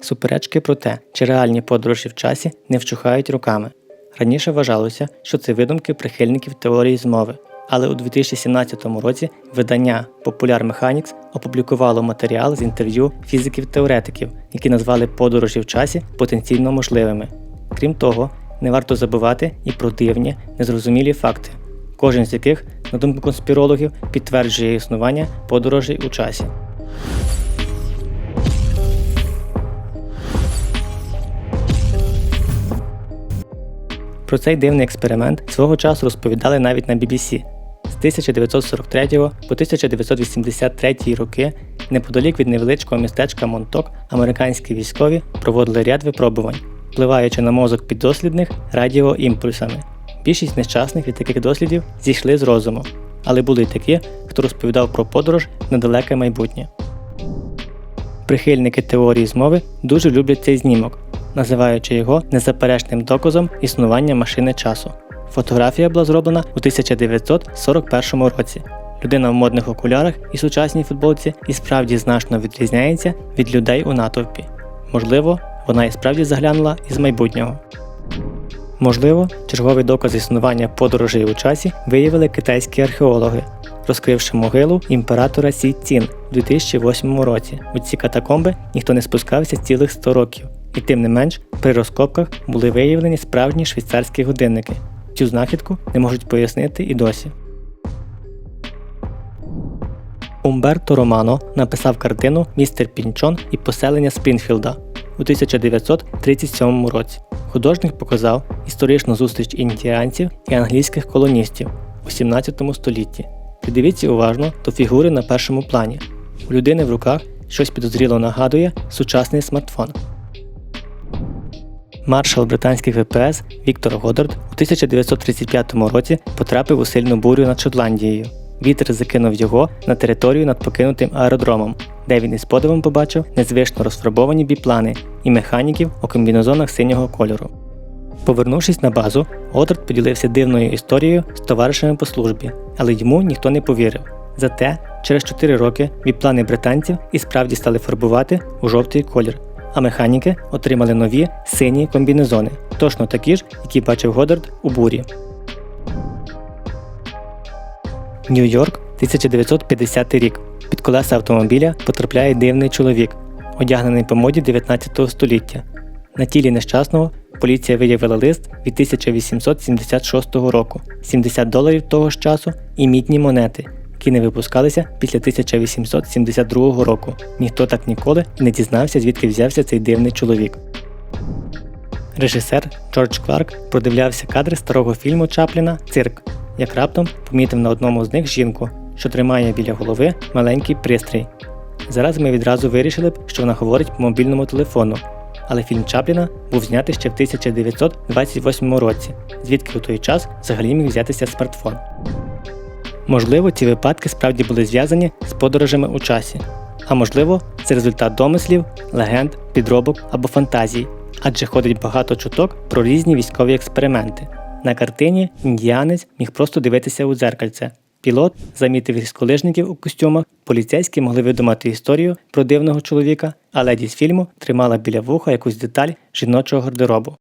Суперечки про те, чи реальні подорожі в часі не вчухають руками. Раніше вважалося, що це видумки прихильників теорії змови. Але у 2017 році видання Popular Mechanics опублікувало матеріал з інтерв'ю фізиків-теоретиків, які назвали подорожі в часі потенційно можливими. Крім того, не варто забувати і про дивні, незрозумілі факти, кожен з яких, на думку конспірологів, підтверджує існування подорожей у часі. Про цей дивний експеримент свого часу розповідали навіть на BBC. З 1943 по 1983 роки неподалік від невеличкого містечка Монток американські військові проводили ряд випробувань, впливаючи на мозок піддослідних радіоімпульсами. Більшість нещасних від таких дослідів зійшли з розуму, але були й такі, хто розповідав про подорож в недалеке майбутнє. Прихильники теорії змови дуже люблять цей знімок, називаючи його незаперечним доказом існування машини часу. Фотографія була зроблена у 1941 році. Людина в модних окулярах і сучасній футболці і справді значно відрізняється від людей у натовпі. Можливо, вона і справді заглянула із майбутнього. Можливо, черговий доказ існування подорожей у часі виявили китайські археологи, розкривши могилу імператора Сі Цін у 2008 році. У ці катакомби ніхто не спускався цілих 100 років, і тим не менш при розкопках були виявлені справжні швейцарські годинники. Цю знахідку не можуть пояснити і досі. Умберто Романо написав картину Містер Пінчон і поселення Спрінфілда у 1937 році. Художник показав історичну зустріч індіанців і англійських колоністів у 17 столітті. Придивіться уважно до фігури на першому плані. У людини в руках щось підозріло нагадує сучасний смартфон. Маршал британських ВПС Віктор Годдард у 1935 році потрапив у сильну бурю над Шотландією. Вітер закинув його на територію над покинутим аеродромом, де він із подивом побачив незвично розфарбовані біплани і механіків у комбінезонах синього кольору. Повернувшись на базу, Годдард поділився дивною історією з товаришами по службі, але йому ніхто не повірив. Зате через 4 роки біплани британців і справді стали фарбувати у жовтий колір, а механіки отримали нові сині комбінезони, точно такі ж, які бачив Годдард у бурі. Нью-Йорк, 1950 рік. Під колеса автомобіля потрапляє дивний чоловік, одягнений по моді 19 століття. На тілі нещасного поліція виявила лист від 1876 року, 70 доларів того ж часу і мідні монети, які не випускалися після 1872 року. Ніхто так ніколи не дізнався, звідки взявся цей дивний чоловік. Режисер Джордж Кларк продивлявся кадри старого фільму Чапліна Цирк, як раптом помітив на одному з них жінку, що тримає біля голови маленький пристрій. Зараз ми відразу вирішили б, що вона говорить по мобільному телефону, але фільм Чапліна був знятий ще в 1928 році, звідки у той час взагалі міг взятися смартфон. Можливо, ці випадки справді були зв'язані з подорожами у часі, а можливо, це результат домислів, легенд, підробок або фантазій, адже ходить багато чуток про різні військові експерименти. На картині індіанець міг просто дивитися у дзеркальце. Пілот замітив гірськолижників у костюмах, поліцейські могли видумати історію про дивного чоловіка, а леді з фільму тримала біля вуха якусь деталь жіночого гардеробу.